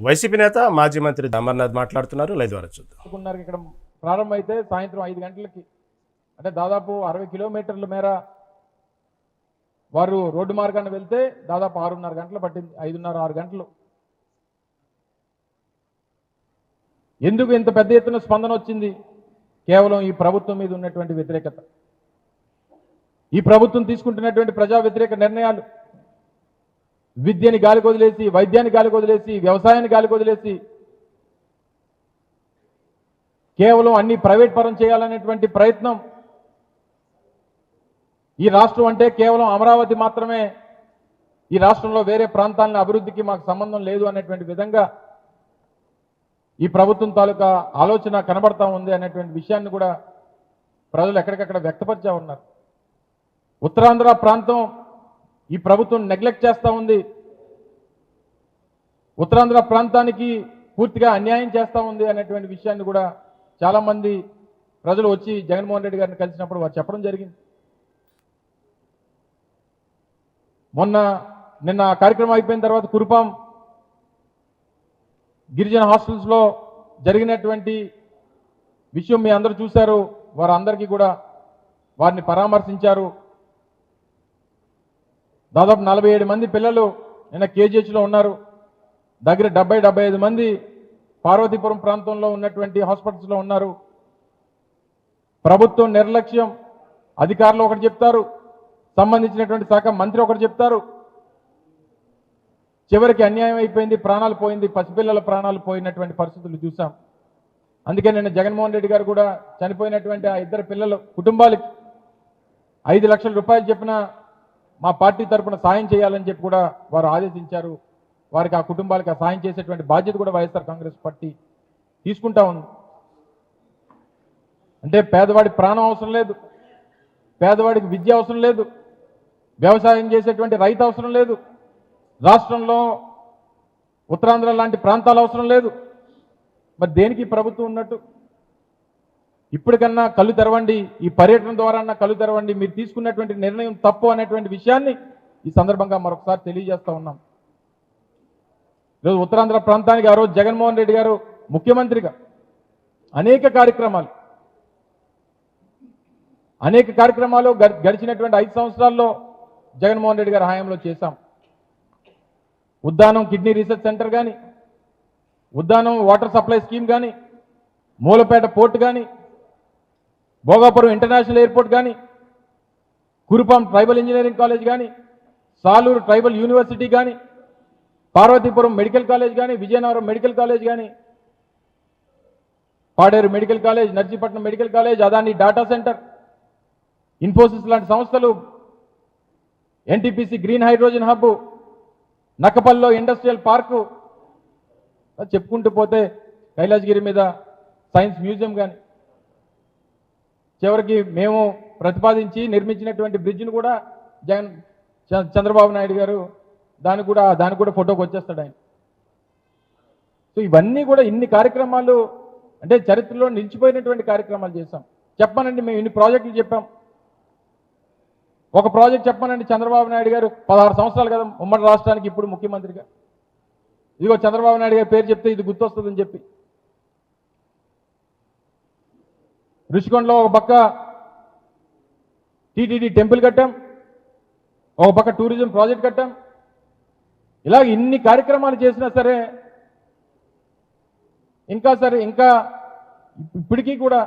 YCP నేత మాజీ మంత్రి అమర్నాథ్ మాట్లాడుతున్నారు. లైవ్ ద్వారా చూద్దాం. ఇక్కడ ప్రారంభమైతే సాయంత్రం ఐదు గంటలకి. అంటే దాదాపు అరవై కిలోమీటర్ల మేర వారు రోడ్డు మార్గాన్ని వెళ్తే దాదాపు ఆరున్నర గంటలు పట్టింది. ఐదున్నర ఆరు గంటలు. ఎందుకు ఇంత పెద్ద ఎత్తున స్పందన వచ్చింది? కేవలం ఈ ప్రభుత్వం మీద ఉన్నటువంటి వ్యతిరేకత. ఈ ప్రభుత్వం తీసుకుంటున్నటువంటి ప్రజా వ్యతిరేక నిర్ణయాలు విద్యని గాలికి వదిలేసి వైద్యాన్ని గాలికి వదిలేసి వ్యవసాయాన్ని గాలికి వదిలేసి కేవలం అన్ని ప్రైవేట్ పరం చేయాలనేటువంటి ప్రయత్నం ఈ రాష్ట్రం అంటే కేవలం అమరావతి మాత్రమే. ఈ రాష్ట్రంలో వేరే ప్రాంతాలను అభివృద్ధికి మాకు సంబంధం లేదు అనేటువంటి విధంగా ఈ ప్రభుత్వం తాలూకా ఆలోచన కనబడతా ఉంది అనేటువంటి విషయాన్ని కూడా ప్రజలు ఎక్కడికక్కడ వ్యక్తపరిచా ఉన్నారు. ఉత్తరాంధ్ర ప్రాంతం ఈ ప్రభుత్వం నెగ్లెక్ట్ చేస్తూ ఉంది. ఉత్తరాంధ్ర ప్రాంతానికి పూర్తిగా అన్యాయం చేస్తూ ఉంది అనేటువంటి విషయాన్ని కూడా చాలామంది ప్రజలు వచ్చి జగన్మోహన్ రెడ్డి గారిని కలిసినప్పుడు వారు చెప్పడం జరిగింది. మొన్న నిన్న ఆ కార్యక్రమం అయిపోయిన తర్వాత కురుపాం గిరిజన హాస్టల్స్లో జరిగినటువంటి విషయం మీ అందరూ చూశారు. వారందరికీ కూడా వారిని పరామర్శించారు. దాదాపు నలభై ఏడు మంది పిల్లలు నిన్న కేజీహెచ్లో ఉన్నారు. దగ్గర డెబ్బై డెబ్బై ఐదు మంది పార్వతీపురం ప్రాంతంలో ఉన్నటువంటి హాస్పిటల్స్లో ఉన్నారు. ప్రభుత్వం నిర్లక్ష్యం. అధికారులు ఒకటి చెప్తారు. సంబంధించినటువంటి శాఖ మంత్రి ఒకటి చెప్తారు. చివరికి అన్యాయం అయిపోయింది ప్రాణాలు పోయింది పసిపిల్లల ప్రాణాలు పోయినటువంటి పరిస్థితులు చూసాం అందుకే నిన్న జగన్మోహన్ రెడ్డి గారు కూడా చనిపోయినటువంటి ఆ ఇద్దరు పిల్లలు కుటుంబాలకి ఐదు లక్షల రూపాయలు చెప్పిన మా పార్టీ తరఫున సాయం చేయాలని చెప్పి కూడా వారు ఆదేశించారు. వారికి ఆ కుటుంబాలకు ఆ సాయం చేసేటువంటి బాధ్యత కూడా వైఎస్ఆర్ కాంగ్రెస్ పార్టీ తీసుకుంటా ఉంది. అంటే పేదవాడి ప్రాణం అవసరం లేదు. పేదవాడికి విద్య అవసరం లేదు. వ్యవసాయం చేసేటువంటి రైతు అవసరం లేదు. రాష్ట్రంలో ఉత్తరాంధ్ర లాంటి ప్రాంతాలు అవసరం లేదు. మరి దేనికి ప్రభుత్వం ఉన్నట్టు? ఇప్పటికన్నా కళ్ళు తెరవండి ఈ పర్యటన ద్వారా కళ్ళు తెరవండి మీరు తీసుకున్నటువంటి నిర్ణయం తప్పు అనేటువంటి విషయాన్ని ఈ సందర్భంగా మరొకసారి తెలియజేస్తా ఉన్నాం. ఈరోజు ఉత్తరాంధ్ర ప్రాంతానికి ఆ రోజు జగన్మోహన్ రెడ్డి గారు ముఖ్యమంత్రిగా అనేక కార్యక్రమాలు అనేక కార్యక్రమాలు గడిచినటువంటి ఐదు సంవత్సరాల్లో జగన్మోహన్ రెడ్డి గారి హయాంలో చేశాం. ఉద్దానం కిడ్నీ రీసెర్చ్ సెంటర్ కానీ ఉద్దానం వాటర్ సప్లై స్కీమ్ కానీ మూలపేట పోర్టు కానీ భోగాపురం ఇంటర్నేషనల్ ఎయిర్పోర్ట్ కానీ కురుపాం ట్రైబల్ ఇంజనీరింగ్ కాలేజ్ కానీ సాలూరు ట్రైబల్ యూనివర్సిటీ కానీ పార్వతీపురం మెడికల్ కాలేజ్ కానీ విజయనగరం మెడికల్ కాలేజ్ కానీ Paderu medical college Narsipatnam medical college Adani data centre Infosys లాంటి సంస్థలు ఎన్టీపీసీ గ్రీన్ హైడ్రోజన్ హబ్ నక్కపల్లిలో ఇండస్ట్రియల్ పార్కు చెప్పుకుంటూ పోతే కైలాసగిరి మీద సైన్స్ మ్యూజియం కానీ చివరికి మేము ప్రతిపాదించి నిర్మించినటువంటి బ్రిడ్జ్ను కూడా జగన్ చ- చంద్రబాబు నాయుడు గారు దానికి కూడా దానికి కూడా ఫోటోకి వచ్చేస్తాడు ఆయన. సో ఇవన్నీ కూడా ఇన్ని కార్యక్రమాలు అంటే చరిత్రలో నిలిచిపోయినటువంటి కార్యక్రమాలు చేశాం. చెప్పానండి మేము ఇన్ని ప్రాజెక్టులు చెప్పాం. ఒక ప్రాజెక్ట్ చెప్పానండి చంద్రబాబు నాయుడు గారు పదహారు సంవత్సరాలు కదా ఉమ్మడి రాష్ట్రానికి ఇప్పుడు ముఖ్యమంత్రిగా. ఇదిగో చంద్రబాబు నాయుడు గారి పేరు చెప్తే ఇది గుర్తొస్తుందని చెప్పి. రుషికొండలో ఒక పక్క టీటీడీ టెంపుల్ కట్టాం ఒక పక్క టూరిజం ప్రాజెక్ట్ కట్టాం. ఇలాగ ఇన్ని కార్యక్రమాలు చేసినా సరే ఇంకా సరే ఇంకా ఇప్పటికీ కూడా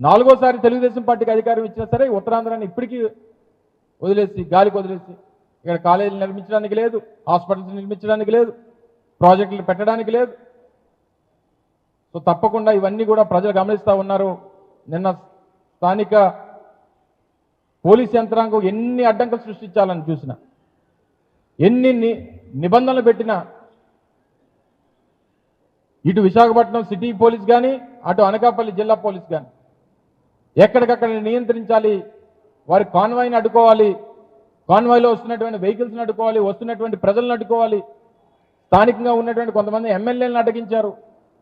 నాలుగోసారి తెలుగుదేశం పార్టీకి అధికారం ఇచ్చినా సరే ఉత్తరాంధ్రాన్ని ఇప్పటికీ వదిలేసి గాలికి వదిలేసి ఇక్కడ కాలేజీలు నిర్మించడానికి లేదు హాస్పిటల్స్ నిర్మించడానికి లేదు ప్రాజెక్టులు పెట్టడానికి లేదు. సో తప్పకుండా ఇవన్నీ కూడా ప్రజలు గమనిస్తూ ఉన్నారు. నిన్న స్థానిక పోలీస్ యంత్రాంగం ఎన్ని అడ్డంకులు సృష్టించాలని చూసిన ఎన్ని ని- నిబంధనలు పెట్టినా ఇటు విశాఖపట్నం సిటీ పోలీస్ కానీ అటు అనకాపల్లి జిల్లా పోలీస్ కానీ ఎక్కడికక్కడ నియంత్రించాలి వారి కాన్వాయ్ని అడ్డుకోవాలి కాన్వాయ్లో వస్తున్నటువంటి వెహికల్స్ని అడ్డుకోవాలి వస్తున్నటువంటి ప్రజలను అడ్డుకోవాలి. స్థానికంగా ఉన్నటువంటి కొంతమంది ఎమ్మెల్యేలను అడ్డగించారు.